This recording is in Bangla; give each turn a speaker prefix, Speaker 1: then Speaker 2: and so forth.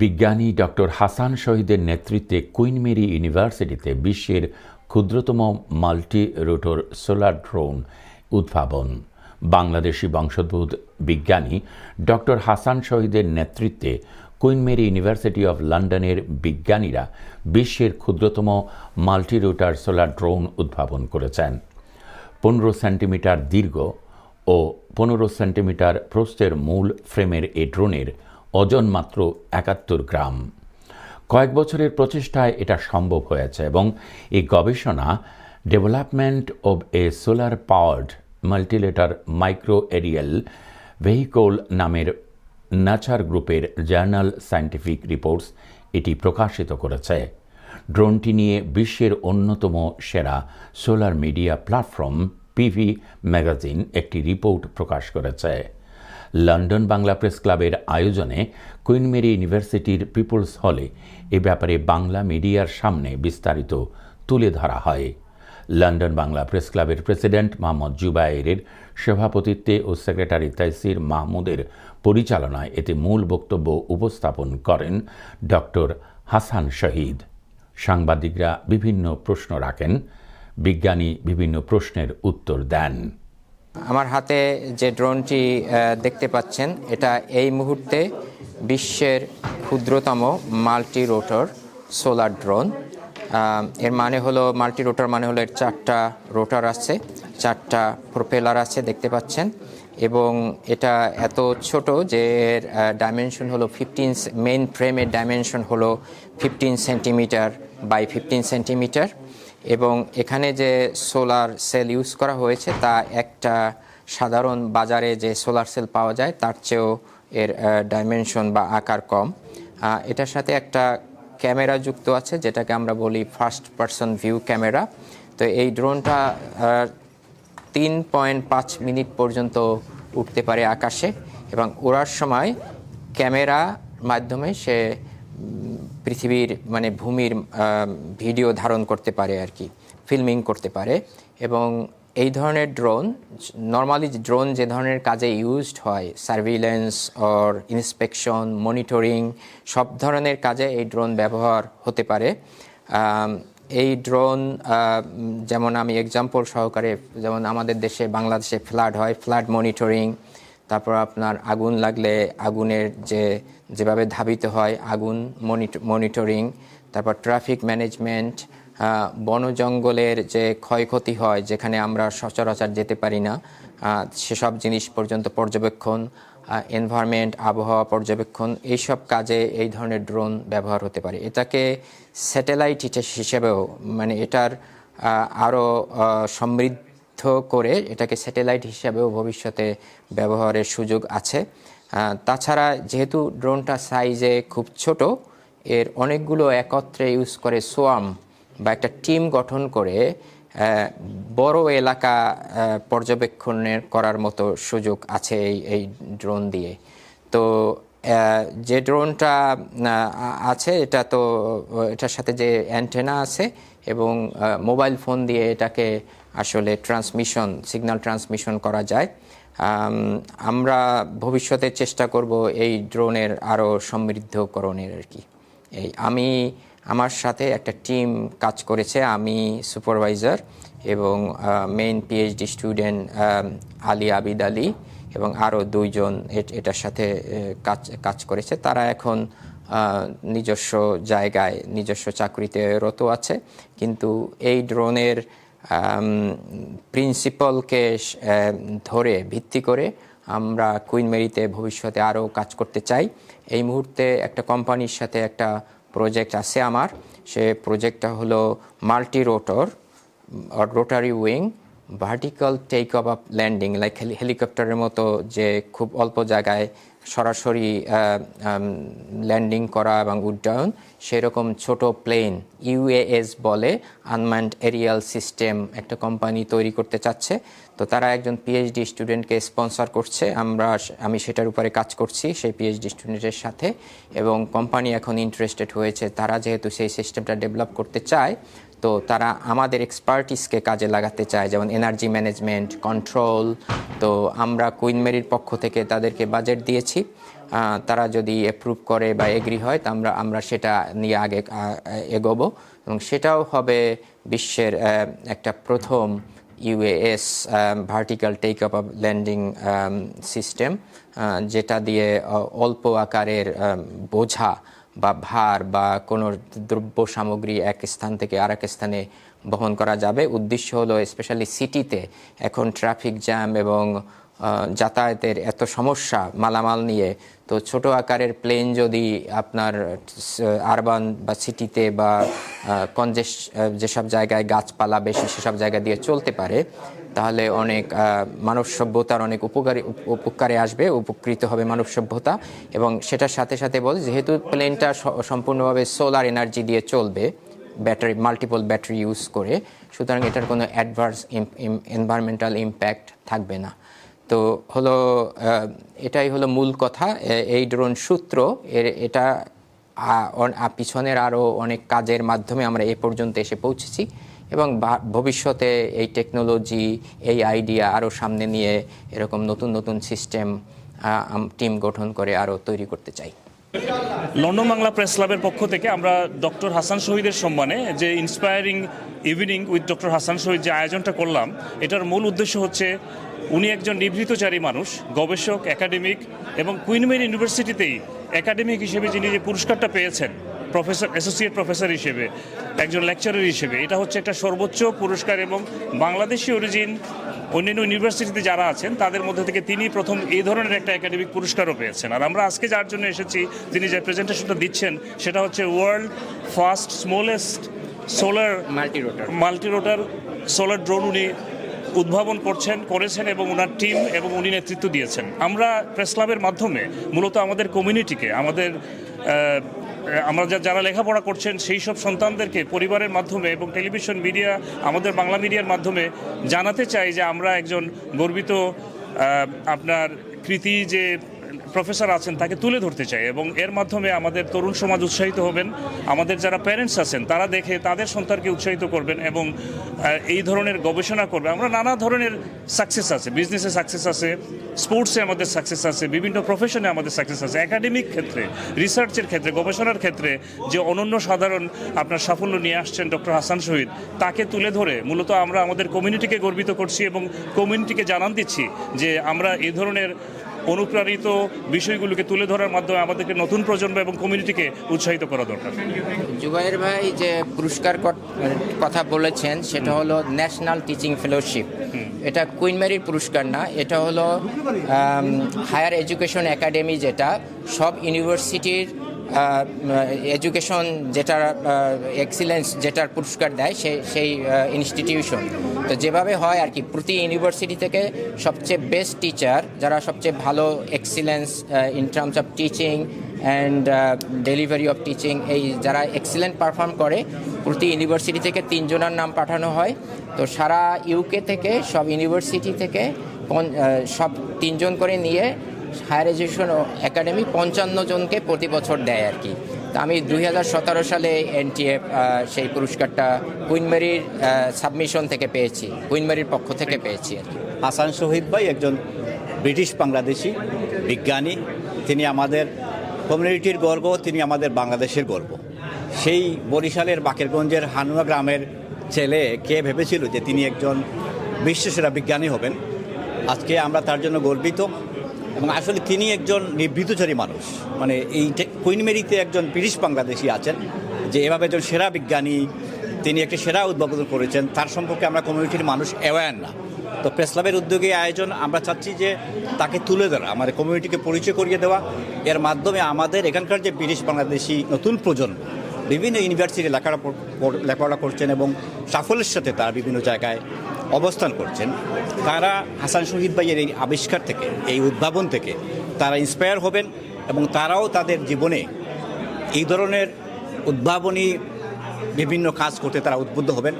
Speaker 1: বিজ্ঞানী ডক্টর হাসান শহীদের নেতৃত্বে কুইন মেরি ইউনিভার্সিটিতে বিশ্বের ক্ষুদ্রতম মাল্টি রোটর সোলার ড্রোন উদ্ভাবন। বাংলাদেশি বংশোদ্ভূত বিজ্ঞানী ডক্টর হাসান শহীদের নেতৃত্বে কুইন মেরি ইউনিভার্সিটি অফ লন্ডনের বিজ্ঞানীরা বিশ্বের ক্ষুদ্রতম মাল্টি রোটার সোলার ড্রোন উদ্ভাবন করেছেন। পনেরো সেন্টিমিটার দীর্ঘ ও পনেরো সেন্টিমিটার প্রস্থের মূল ফ্রেমের এ ড্রোনের ওজন মাত্র একাত্তর গ্রাম। কয়েক বছরের প্রচেষ্টায় এটা সম্ভব হয়েছে এবং এই গবেষণা development of a solar powered multirotor micro aerial vehicle নামের নাচার গ্রুপের জার্নাল সায়েন্টিফিক রিপোর্টস এটি প্রকাশিত করেছে। ড্রোনটি নিয়ে বিশ্বের অন্যতম সেরা solar media platform PV magazine একটি রিপোর্ট প্রকাশ করেছে। লন্ডন বাংলা প্রেস ক্লাবের আয়োজনে কুইন মেরি ইউনিভার্সিটির পিপলস হলে এ ব্যাপারে বাংলা মিডিয়ার সামনে বিস্তারিত তুলে ধরা হয়। লন্ডন বাংলা প্রেস ক্লাবের প্রেসিডেন্ট মোহাম্মদ জুবাইরের সভাপতিত্বে ও সেক্রেটারি তাইসির মাহমুদের পরিচালনায় এতে মূল বক্তব্য উপস্থাপন করেন ডক্টর হাসান শহীদ। সাংবাদিকরা বিভিন্ন প্রশ্ন রাখেন, বিজ্ঞানী বিভিন্ন প্রশ্নের উত্তর দেন।
Speaker 2: আমার হাতে যে ড্রোনটি দেখতে পাচ্ছেন, এটা এই মুহূর্তে বিশ্বের ক্ষুদ্রতম মাল্টি রোটর সোলার ড্রোন। এর মানে হলো মাল্টি রোটর মানে হলো এর চারটা রোটার আছে, চারটা প্রোপেলার আছে, দেখতে পাচ্ছেন। এবং এটা এত ছোট যে এর ডাইমেনশন হলো ফিফটিন মেইন ফ্রেমের ডাইমেনশন হলো fifteen centimetre by fifteen centimetre এবং এখানে যে সোলার সেল ইউজ করা হয়েছে, তা একটা সাধারণ বাজারে যে সোলার সেল পাওয়া যায়, তার চেয়েও এর ডাইমেনশন বা আকার কম। এটার সাথে একটা ক্যামেরা যুক্ত আছে, যেটাকে আমরা বলি ফার্স্ট পারসন ভিউ ক্যামেরা। তো এই ড্রোনটা তিন পয়েন্ট পাঁচ মিনিট পর্যন্ত উঠতে পারে আকাশে এবং ওড়ার সময় ক্যামেরা মাধ্যমে সে পৃথিবীর মানে ভূমির ভিডিও ধারণ করতে পারে আর কি, ফিল্মিং করতে পারে। এবং এই ধরনের ড্রোন নর্মালি ড্রোন যে ধরনের কাজে ইউজড হয় সার্ভিলেন্স অর ইন্সপেকশন মনিটরিং সব ধরনের কাজে এই ড্রোন ব্যবহার হতে পারে। এই ড্রোন যেমন আমি এক্সাম্পল সহকারে, যেমন আমাদের দেশে, বাংলাদেশে ফ্লাড হয় ফ্লাড মনিটরিং তারপর আপনার আগুন লাগলে আগুনের যে, যেভাবে ধাবিত হয়, আগুন মনিটরিং, তারপর ট্রাফিক ম্যানেজমেন্ট বন জঙ্গলের যে ক্ষয়ক্ষতি হয়, যেখানে আমরা সচরাচর যেতে পারি না সেসব জিনিস পর্যন্ত পর্যবেক্ষণ এনভায়রনমেন্ট আবহাওয়া পর্যবেক্ষণ, এইসব কাজে এই ধরনের ড্রোন ব্যবহার হতে পারে। এটাকে স্যাটেলাইট হিসেবেও মানে এটার আরও সমৃদ্ধ করে এটাকে স্যাটেলাইট হিসাবেও ভবিষ্যতে ব্যবহারের সুযোগ আছে। তাছাড়া যেহেতু ড্রোনটা সাইজে খুব ছোট, এর অনেকগুলো একত্রে ইউজ করে সোয়াম বা একটা টিম গঠন করে বড় এলাকা পর্যবেক্ষণের করার মতো সুযোগ আছে এই এই ড্রোন দিয়ে। তো যে ড্রোনটা আছে, এটা তো, এটার সাথে যে অ্যান্টেনা আছে এবং মোবাইল ফোন দিয়ে এটাকে আসলে ট্রান্সমিশন সিগন্যাল ট্রান্সমিশন করা যায়। আমরা ভবিষ্যতে চেষ্টা করব এই ড্রোনের আরও সমৃদ্ধকরণের আর কি। এই আমি, আমার সাথে একটা টিম কাজ করেছে, আমি সুপারভাইজার এবং main PhD student Ali Abid Ali এবং আরও দুইজন এট- এটার সাথে কাজ কাজ করেছে। তারা এখন নিজস্ব জায়গায়, নিজস্ব চাকরিতে রত আছে। কিন্তু এই ড্রোনের প্রিন্সিপালকে ধরে ভিত্তি করে আমরা কুইন মেরিতে ভবিষ্যতে আরও কাজ করতে চাই। এই মুহূর্তে একটা কোম্পানির সাথে একটা প্রজেক্ট আছে আমার। সে প্রজেক্টটা হলো multi rotor rotary wing vertical take off up landing like হেলিকপ্টারের মতো যে খুব অল্প জায়গায় সরাসরি ল্যান্ডিং করা এবং উড্ডয়ন, সেরকম ছোট প্লেন ইউএএস বলে আনম্যান্ড এরিয়াল সিস্টেম একটা কোম্পানি তৈরি করতে চাচ্ছে। তো তারা একজন পিএইচডি স্টুডেন্টকে স্পন্সর করছে। আমরা আমি সেটার উপরে কাজ করছি সেই পিএইচডি স্টুডেন্টের সাথে এবং কোম্পানি এখন ইন্টারেস্টেড হয়েছে। তারা যেহেতু সেই সিস্টেমটা ডেভেলপ করতে চায় তো তারা আমাদের এক্সপার্টিসকে কাজে লাগাতে চায়, যেমন এনার্জি ম্যানেজমেন্ট কন্ট্রোল তো আমরা কুইন মেরির পক্ষ থেকে তাদেরকে বাজেট দিয়েছি। তারা যদি অ্যাপ্রুভ করে বা এগ্রি হয়, তা আমরা আমরা সেটা নিয়ে আগে এগোবো। এবং সেটাও হবে বিশ্বের একটা প্রথম UAS vertical take up landing system যেটা দিয়ে অল্প আকারের বোঝা বা ভার বা কোনো দ্রব্য সামগ্রী এক স্থান থেকে আরেক স্থানে বহন করা যাবে। উদ্দেশ্য হলো স্পেশালি সিটিতে এখন ট্রাফিক জ্যাম এবং যাতায়াতের এত সমস্যা মালামাল নিয়ে, তো ছোট আকারের প্লেন যদি আপনার আরবান বা সিটিতে বা কনজেস যেসব জায়গায় গাছপালা বেশি সেসব জায়গা দিয়ে চলতে পারে তাহলে অনেক মানব সভ্যতার অনেক উপকারী, উপ- উপকারে আসবে, উপকৃত হবে মানব সভ্যতা। এবং সেটার সাথে সাথে বল, যেহেতু প্লেনটা সম্পূর্ণভাবে সোলার এনার্জি দিয়ে চলবে, ব্যাটারি মাল্টিপল ব্যাটারি ইউজ করে, সুতরাং এটার কোনো অ্যাডভার্স এনভায়রনমেন্টাল ইম্প্যাক্ট থাকবে না। তো হলো এটাই হলো মূল কথা। এই ড্রোন সূত্র, এর, এটা পিছনের আরও অনেক কাজের মাধ্যমে আমরা এ পর্যন্ত এসে পৌঁছেছি। এবং ভবিষ্যতে এই টেকনোলজি এই আইডিয়া আরও সামনে নিয়ে এরকম নতুন নতুন সিস্টেম টিম গঠন করে আরও তৈরি করতে চাই।
Speaker 3: লন্ডন বাংলা প্রেস ক্লাবের পক্ষ থেকে আমরা ডক্টর হাসান শহীদের সম্মানে যে inspiring evening with doctor Hasan Shahid যে আয়োজনটা করলাম, এটার মূল উদ্দেশ্য হচ্ছে উনি একজন নিভৃতচারী মানুষ, গবেষক একাডেমিক এবং কুইনমেন ইউনিভার্সিটিতেই একাডেমিক হিসেবে যিনি যে পুরস্কারটা পেয়েছেন প্রফেসর অ্যাসোসিয়েট প্রফেসর হিসেবে একজন লেকচারার হিসেবে এটা হচ্ছে একটা সর্বোচ্চ পুরস্কার এবং বাংলাদেশি অরিজিন অন্যান্য ইউনিভার্সিটিতে যারা আছেন তাদের মধ্যে থেকে তিনি প্রথম এই ধরনের একটা একাডেমিক পুরস্কারও পেয়েছেন। আর আমরা আজকে যার জন্য এসেছি তিনি যে প্রেজেন্টেশনটা দিচ্ছেন সেটা হচ্ছে world first smallest solar
Speaker 2: multi rotor
Speaker 3: multi rotor solar drone উনি উদ্ভাবন করছেন করেছেন এবং ওনার টিম এবং উনি নেতৃত্ব দিয়েছেন। আমরা প্রেস ক্লাবের মাধ্যমে মূলত আমাদের কমিউনিটিকে আমাদের আমরা যারা লেখাপড়া করছেন, সেই সব সন্তানদেরকে পরিবারের মাধ্যমে এবং টেলিভিশন মিডিয়া, আমাদের বাংলা মিডিয়ার মাধ্যমে জানাতে চাই যে আমরা একজন গর্বিত আপনার কৃতি যে প্রফেসর আছেন, তাকে তুলে ধরতে চাই এবং এর মাধ্যমে আমাদের তরুণ সমাজ উৎসাহিত হবেন। আমাদের যারা প্যারেন্টস আছেন, তারা দেখে তাদের সন্তানকে উৎসাহিত করবেন এবং এই ধরনের গবেষণা করবে আমরা নানা ধরনের সাকসেস আছে বিজনেসে সাকসেস আছে স্পোর্টসে আমাদের সাকসেস আছে, বিভিন্ন প্রফেশনে আমাদের সাকসেস আছে। একাডেমিক ক্ষেত্রে রিসার্চের ক্ষেত্রে, গবেষণার ক্ষেত্রে যে অনন্য সাধারণ আপনার সাফল্য নিয়ে আসছেন ডক্টর হাসান শহীদ, তাকে তুলে ধরে মূলত আমরা আমাদের কমিউনিটিকে গর্বিত করছি এবং কমিউনিটিকে জানান দিচ্ছি যে আমরা এই ধরনের অনুপ্রাণিত বিষয়গুলোকে তুলে ধরার মাধ্যমে আমাদেরকে নতুন প্রজন্ম এবং কমিউনিটিকে উৎসাহিত করা দরকার।
Speaker 2: জুবাইর ভাই যে পুরস্কার কথা বলেছেন সেটা হলো ন্যাশনাল টিচিং ফেলোশিপ এটা কুইন মেরির পুরস্কার না এটা হলো হায়ার এডুকেশন একাডেমি যেটা। সব ইউনিভার্সিটির এডুকেশন যেটার এক্সিলেন্স যেটার পুরস্কার দেয় সেই সেই ইনস্টিটিউশন তো যেভাবে হয় আর কি, প্রতি ইউনিভার্সিটি থেকে সবচেয়ে বেস্ট টিচার যারা সবচেয়ে ভালো excellence in terms of teaching and delivery of teaching এই যারা এক্সিলেন্ট পারফর্ম করে, প্রতি ইউনিভার্সিটি থেকে তিনজনের নাম পাঠানো হয়। তো সারা ইউকে থেকে, সব ইউনিভার্সিটি থেকে সব তিনজন করে নিয়ে হায়ার এডুকেশন একাডেমি পঞ্চান্ন জনকে প্রতি বছর দেয় আর কি। তা আমি দুই হাজার সতেরো সালে এনটিএফ সেই পুরস্কারটা কুইনমেরির সাবমিশন থেকে পেয়েছি কুইনমেরির পক্ষ থেকে পেয়েছি আর কি।
Speaker 4: হাসান শহীদ ভাই একজন ব্রিটিশ বাংলাদেশি বিজ্ঞানী। তিনি আমাদের কমিউনিটির গর্ব, তিনি আমাদের বাংলাদেশের গর্ব। সেই বরিশালের বাকেরগঞ্জের হানুয়া গ্রামের ছেলে কে ভেবেছিল যে তিনি একজন বিশ্বসেরা বিজ্ঞানী হবেন? আজকে আমরা তার জন্য গর্বিত। এবং আসলে তিনি একজন নিবৃতচারী মানুষ। মানে এই কুইনমেরিতে একজন ব্রিটিশ বাংলাদেশি আছেন, যে এভাবে একজন সেরা বিজ্ঞানী, তিনি একটি সেরা উদ্ভাবন করেছেন, তার সম্পর্কে আমরা কমিউনিটির মানুষ অ্যাওয়ার না। তো প্রেস ক্লাবের উদ্যোগে আয়োজন, আমরা চাচ্ছি যে তাকে তুলে ধরা, আমাদের কমিউনিটিকে পরিচয় করিয়ে দেওয়া। এর মাধ্যমে আমাদের এখানকার যে ব্রিটিশ বাংলাদেশি নতুন প্রজন্ম, বিভিন্ন ইউনিভার্সিটি লেখাপড়া লেখাপড়া করছেন এবং সাফল্যের সাথে তারা বিভিন্ন জায়গায় অবস্থান করছেন। তারা হাসান শহীদ ভাইয়ের এই আবিষ্কার থেকে, এই উদ্ভাবন থেকে তারা ইন্সপায়ার হবেন এবং তারাও তাদের জীবনে এই ধরনের উদ্ভাবনী বিভিন্ন কাজ করতে তারা উদ্বুদ্ধ হবেন।